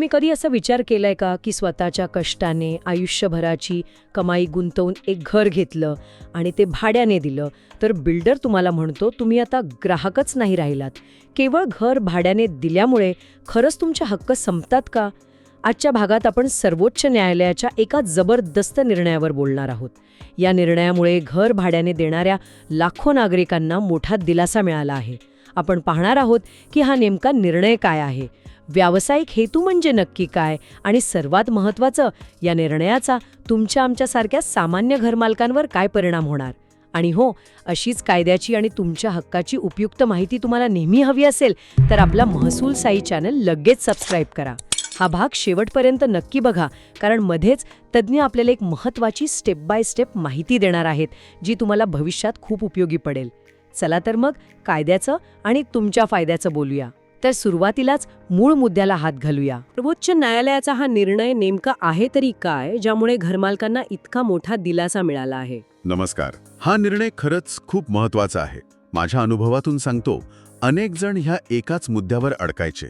तुम्ही कधी असा विचार केलाय का की स्वतःच्या कष्टाने आयुष्यभराची कमाई गुंतवून एक घर घेतलं आणि ते भाड्याने दिलं? तर बिल्डर तुम्हाला म्हणतो तुम्ही आता ग्राहकच नाही राहिलात. केवळ घर भाड्याने दिल्यामुळे खरंच तुमचे हक्क संपतात का? आजच्या भागात आपण सर्वोच्च न्यायालयाच्या एका जबरदस्त निर्णयावर बोलणार आहोत. या निर्णयामुळे घर भाड्याने देणाऱ्या लाखो नागरिकांना मोठा दिलासा मिळाला आहे. आपण पाहणार आहोत की हा नेमका निर्णय काय आहे. व्यावसायिक हेतू म्हणजे नक्की काय आणि सर्वात महत्त्वाचं या निर्णयाचा तुमच्या आमच्यासारख्या सामान्य घरमालकांवर काय परिणाम होणार? आणि हो अशीच कायद्याची आणि तुमच्या हक्काची उपयुक्त माहिती तुम्हाला नेहमी हवी असेल तर आपला महसूल साई चॅनल लगेच सबस्क्राईब करा. हा भाग शेवटपर्यंत नक्की बघा कारण मध्येच तज्ज्ञ आपल्याला एक महत्त्वाची स्टेप बाय स्टेप माहिती देणार आहेत जी तुम्हाला भविष्यात खूप उपयोगी पडेल. चला तर मग कायद्याचं आणि तुमच्या फायद्याचं बोलूया. तर सुरुवातीलाच मूळ मुद्द्याला हात घालूया. सर्वोच्च न्यायालयाचा हा निर्णय नेमका आहे तरी काय ज्यामुळे घरमालकांना इतका मोठा दिलासा मिळाला आहे? नमस्कार. हा निर्णय खरंच खूप महत्त्वाचा आहे. माझ्या अनुभवातून सांगतो अनेक जण ह्या एकाच मुद्द्यावर अडकायचे.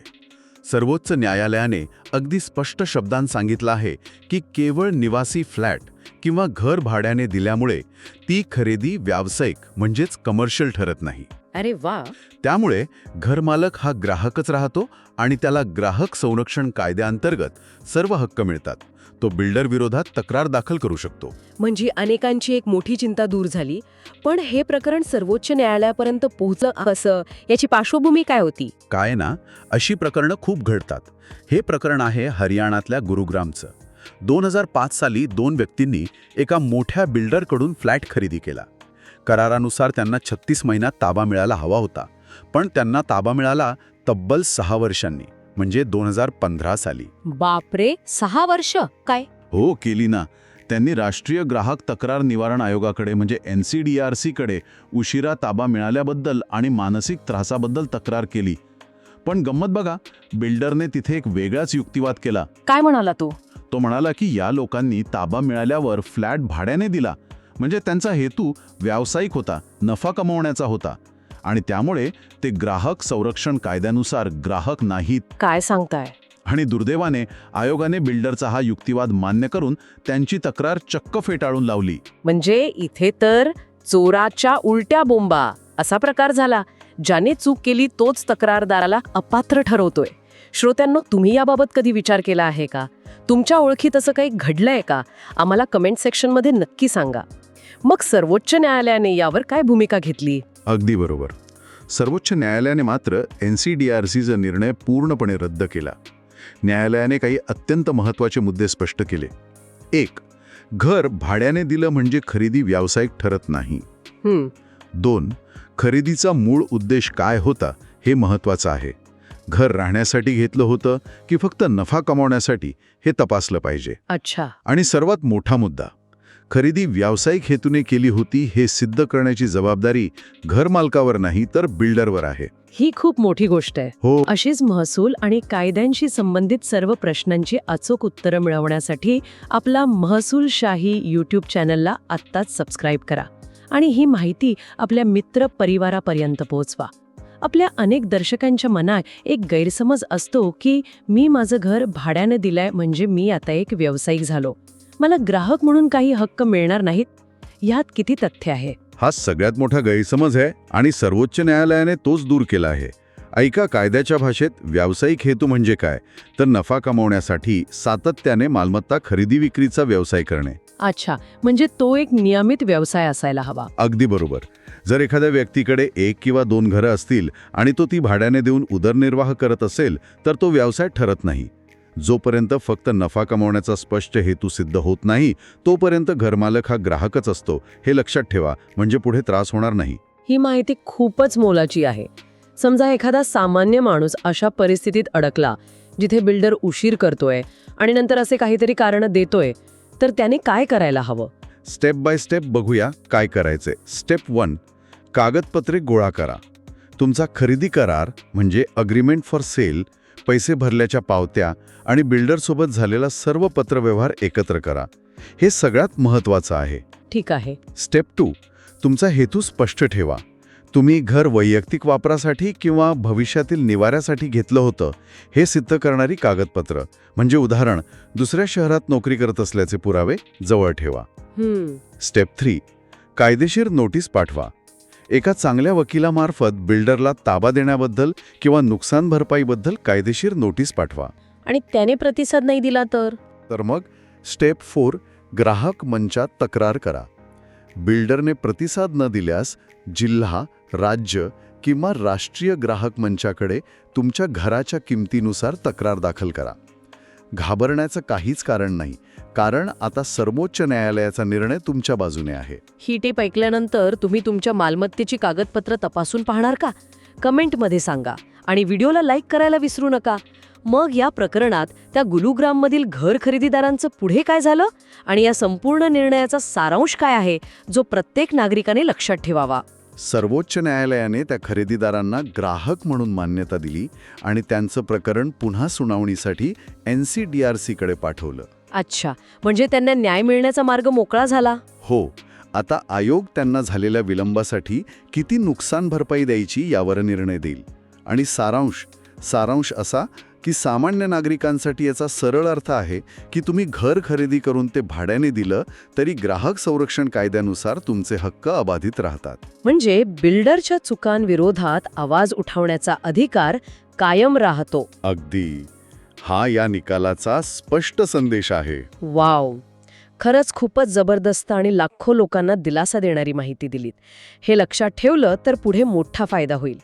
सर्वोच्च न्यायालयाने अगदी स्पष्ट शब्दांत सांगितलं आहे की केवळ निवासी फ्लॅट किंवा घर भाड्याने दिल्यामुळे ती खरेदी व्यावसायिक म्हणजेच कमर्शियल ठरत नाही. अरे वा. त्यामुळे घरमालक हा ग्राहकच राहतो आणि त्याला ग्राहक संरक्षण कायद्याअंतर्गत सर्व हक्क मिळतात. तो बिल्डर विरोधात तक्रार दाखल करू शकतो. म्हणजे अनेकांची एक मोठी चिंता दूर झाली. पण हे प्रकरण सर्वोच्च न्यायालयापर्यंत पोहोचलं कसं? याची पार्श्वभूमी काय होती? काय ना? अशी प्रकरणं खूप घडतात. हे प्रकरण आहे हरियाणातल्या गुरुग्रामचं. दोन हजार पाच साली दोन व्यक्तींनी एका मोठ्या बिल्डरकडून फ्लॅट खरेदी केला. करारानुसार त्यांना छत्तीस महिन्यात ताबा मिळायला हवा होता. पण त्यांना ताबा मिळाला तब्बल सहा वर्षांनी म्हणजे दोन हजार पंधरा साली. बापरे! सहा वर्ष? काय? हो केली ना. त्यांनी राष्ट्रीय ग्राहक तक्रार निवारण आयोगाकडे म्हणजे एन सी डी आर सीकडे उशिरा ताबा मिळाल्याबद्दल आणि मानसिक त्रासाबद्दल तक्रार केली. पण गंमत बघा बिल्डरने तिथे एक वेगळाच युक्तिवाद केला. काय म्हणाला तो? तो म्हणाला की या लोकांनी ताबा मिळाल्यावर फ्लॅट भाड्याने दिला. म्हणजे त्यांचा हेतू व्यावसायिक होता नफा कमवण्याचा होता. आणि त्यामुळे ते ग्राहक संरक्षण कायद्यानुसार ग्राहक नाहीत. काय सांगताय? आणि दुर्दैवाने आयोगाने बिल्डरचा हा युक्तिवाद मान्य करून त्यांची तक्रार चक्क फेटाळून लावली. म्हणजे इथे तर चोराच्या उलट्या बोंबा असा प्रकार झाला ज्याने चूक केली तोच तक्रारदाराला अपात्र ठरवतोय. श्रोत्यांनो तुम्ही याबाबत कधी विचार केला आहे का? तुमच्या ओळखीत असं काही घडलंय का? आम्हाला कमेंट सेक्शनमध्ये नक्की सांगा. मग सर्वोच्च न्यायालयाने यावर काय भूमिका घेतली? अगदी बरोबर. सर्वोच्च न्यायालयाने मात्र एन सी डी आर सीचा निर्णय पूर्णपणे रद्द केला. न्यायालयाने काही अत्यंत महत्त्वाचे मुद्दे स्पष्ट केले. एक घर भाड्याने दिलं म्हणजे खरेदी व्यावसायिक ठरत नाही. हम्म दोन खरेदीचा मूळ उद्देश काय होता हे महत्त्वाचं आहे. घर राहण्यासाठी घेतलं होतं की फक्त नफा कमावण्यासाठी हे तपासलं पाहिजे. अच्छा. आणि सर्वात मोठा मुद्दा खरेदी व्यावसायिक हेतूने केली होती हे सिद्ध करण्याची जबाबदारी घरमालकावर नाही तर बिल्डरवर आहे. ही खूप मोठी गोष्ट आहे. हो. अशीच महसूल आणि कायद्यांशी संबंधित सर्व प्रश्नांची अचूक उत्तरं मिळवण्यासाठी आपला महसूलशाही यूट्यूब चॅनलला आत्ताच सबस्क्राईब करा आणि ही माहिती आपल्या मित्र परिवारापर्यंत पोहोचवा. आपल्या अनेक दर्शकांच्या मनात एक गैरसमज असतो की मी माझं घर भाड्याने दिलंय म्हणजे मी आता एक व्यावसायिक झालो. मला ग्राहक म्हणून काही हक्क मिळणार नाहीत यात किती तथ्य आहे? हा सगळ्यात मोठा गैरसमज आहे आणि सर्वोच्च न्यायालयाने तोच दूर केला आहे. ऐका कायद्याच्या भाषेत व्यावसायिक हेतू म्हणजे काय? तर नफा कमावण्यासाठी सातत्याने मालमत्ता खरेदी विक्रीचा व्यवसाय करणे. अच्छा म्हणजे तो एक नियमित व्यवसाय असायला हवा. अगदी बरोबर. जर एखाद्या व्यक्तीकडे एक किंवा दोन घरं असतील आणि तो ती भाड्याने देऊन उदरनिर्वाह करत असेल तर तो व्यवसाय ठरत नाही. जोपर्यंत फक्त नफा कमावण्याचा स्पष्ट हेतू सिद्ध होत नाही तोपर्यंत घरमालक हा ग्राहकच असतो. हे लक्षात ठेवा म्हणजे पुढे त्रास होणार नाही. ही माहिती खूपच मोलाची आहे. समजा एखादा सामान्य माणूस अशा परिस्थितीत अडकला जिथे बिल्डर उशीर करतोय आणि नंतर असे काहीतरी कारण देतोय तर त्याने काय करायला हवं? स्टेप बाय स्टेप बघूया काय करायचे स्टेप वन कागदपत्रे गोळा करा. तुमचा खरेदी करार म्हणजे अग्रीमेंट फॉर सेल पैसे भरल्याच्या पावत्या आणि बिल्डरसोबत झालेला सर्व पत्रव्यवहार एकत्र करा. हे सगळ्यात महत्त्वाचं आहे. ठीक आहे. स्टेप टू तुमचा हेतू स्पष्ट ठेवा. तुम्ही घर वैयक्तिक वापरासाठी किंवा भविष्यातील निवाऱ्यासाठी घेतलं होतं हे सिद्ध करणारी कागदपत्र. म्हणजे उदाहरण दुसऱ्या शहरात नोकरी करत असल्याचे पुरावे जवळ ठेवा. स्टेप थ्री कायदेशीर नोटीस पाठवा. एका चांगल्या वकिलामार्फत बिल्डरला ताबा देण्याबद्दल किंवा नुकसान भरपाईबद्दल कायदेशीर नोटीस पाठवा. आणि त्याने प्रतिसाद नाही दिला तर? तर मग स्टेप फोर ग्राहक मंचात तक्रार करा. बिल्डरने प्रतिसाद न दिल्यास जिल्हा राज्य किंवा राष्ट्रीय ग्राहक मंचाकडे तुमच्या घराच्या किमतीनुसार तक्रार दाखल करा. घाबरण्याचं काहीच कारण नाही. कारण आता सर्वोच्च न्यायालयाचा निर्णय तुमच्या बाजूने आहे. ही टेप ऐकल्यानंतर तुम्ही तुमच्या मालमत्तेची कागदपत्र तपासून पाहणार का? कमेंटमध्ये सांगा आणि व्हिडिओला लाईक करायला विसरू नका. मग या प्रकरणात त्या गुरुग्राममधील घर खरेदीदारांचं पुढे काय झालं आणि या संपूर्ण निर्णयाचा सारांश काय आहे जो प्रत्येक नागरिकाने लक्षात ठेवावा? सर्वोच्च न्यायालयाने त्या खरेदीदारांना ग्राहक म्हणून मान्यता दिली आणि त्यांचं प्रकरण पुन्हा सुनावणीसाठी एन सी डी आर सीकडे पाठवलं. अच्छा. म्हणजे त्यांना न्याय मिळण्याचा मार्ग मोकळा झाला? हो. आता आयोग त्यांना झालेल्या विलंबासाठी किती नुकसान भरपाई द्यायची यावर निर्णय देईल. आणि सारांश सारांश असा की सामान्य नागरिकांसाठी याचा सरळ अर्थ आहे की तुम्ही घर खरेदी करून ते भाड्याने दिलं तरी ग्राहक संरक्षण कायद्यानुसार तुमचे हक्क अबाधित राहतात. म्हणजे बिल्डरच्या चुकांविरोधात आवाज उठवण्याचा अधिकार कायम राहतो. अगदी. हा या निकालाचा स्पष्ट संदेश आहे. वाव. खरंच खूपच जबरदस्त आणि लाखो लोकांना दिलासा देणारी माहिती दिलीत. हे लक्षात ठेवलं तर पुढे मोठा फायदा होईल.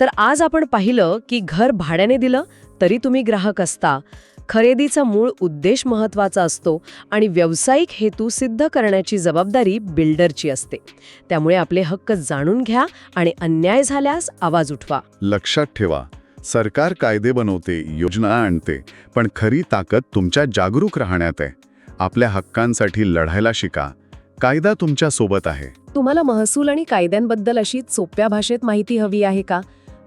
तर आज आपण पाहिलं की घर भाड्याने दिलं तरी तुम्ही ग्राहक असता. खरेदीचा मूळ उद्देश महत्त्वाचा असतो आणि व्यावसायिक हेतू सिद्ध करण्याची जबाबदारी बिल्डरची असते. त्यामुळे आपले हक्क जाणून घ्या आणि अन्याय झाल्यास आवाज उठवा. लक्षात ठेवा. सरकार कायदे बनवते योजना आणते पण खरी ताकद तुमच्या जागरूक राहण्यात आहे. आपल्या हक्कांसाठी लढायला शिका. कायदा तुमच्यासोबत आहे. तुम्हाला महसूल आणि कायद्यांबद्दल अशी सोप्या भाषेत माहिती हवी आहे का?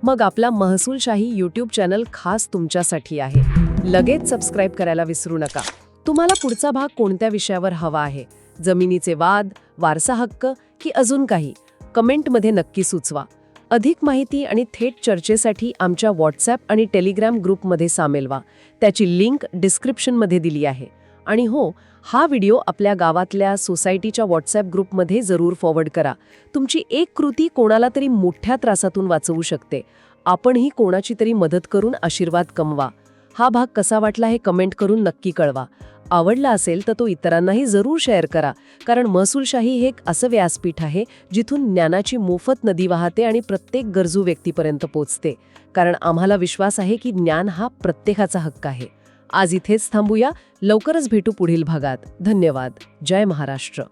मग आपला महसूलशाही यूट्यूब चॅनल खास तुमच्यासाठी आहे. लगेच सबस्क्राईब करायला विसरू नका. तुम्हाला पुढचा भाग कोणत्या विषयावर हवा आहे? जमिनीचे वाद वारसा हक्क की अजून काही? कमेंटमध्ये नक्की सुचवा. अधिक माहिती आणि थेट चर्चेसाठी आमच्या व्हॉट्सॲप आणि टेलिग्राम ग्रुपमध्ये सामील व्हा. त्याची लिंक डिस्क्रिप्शनमध्ये दिली आहे. आणि हो हा व्हिडिओ आपल्या गावातल्या सोसायटीच्या व्हॉट्सॲप ग्रुपमध्ये जरूर फॉरवर्ड करा. तुमची एक कृती कोणाला तरी मोठ्या त्रासातून वाचवू शकते. आपणही कोणाची तरी मदत करून आशीर्वाद कमवा. हा भाग कसा वाटला हे कमेंट करून नक्की कळवा. आवडला असेल तर तो इतरांनाही जरूर शेअर करा. कारण महसूलशाही हे एक असं व्यासपीठ आहे जिथून ज्ञानाची मोफत नदी वाहते आणि प्रत्येक गरजू व्यक्तीपर्यंत पोचते. कारण आम्हाला विश्वास आहे की ज्ञान हा प्रत्येकाचा हक्क आहे. आज इथेच थांबूया. लवकरच भेटू पुढील भागात. धन्यवाद. जय महाराष्ट्र.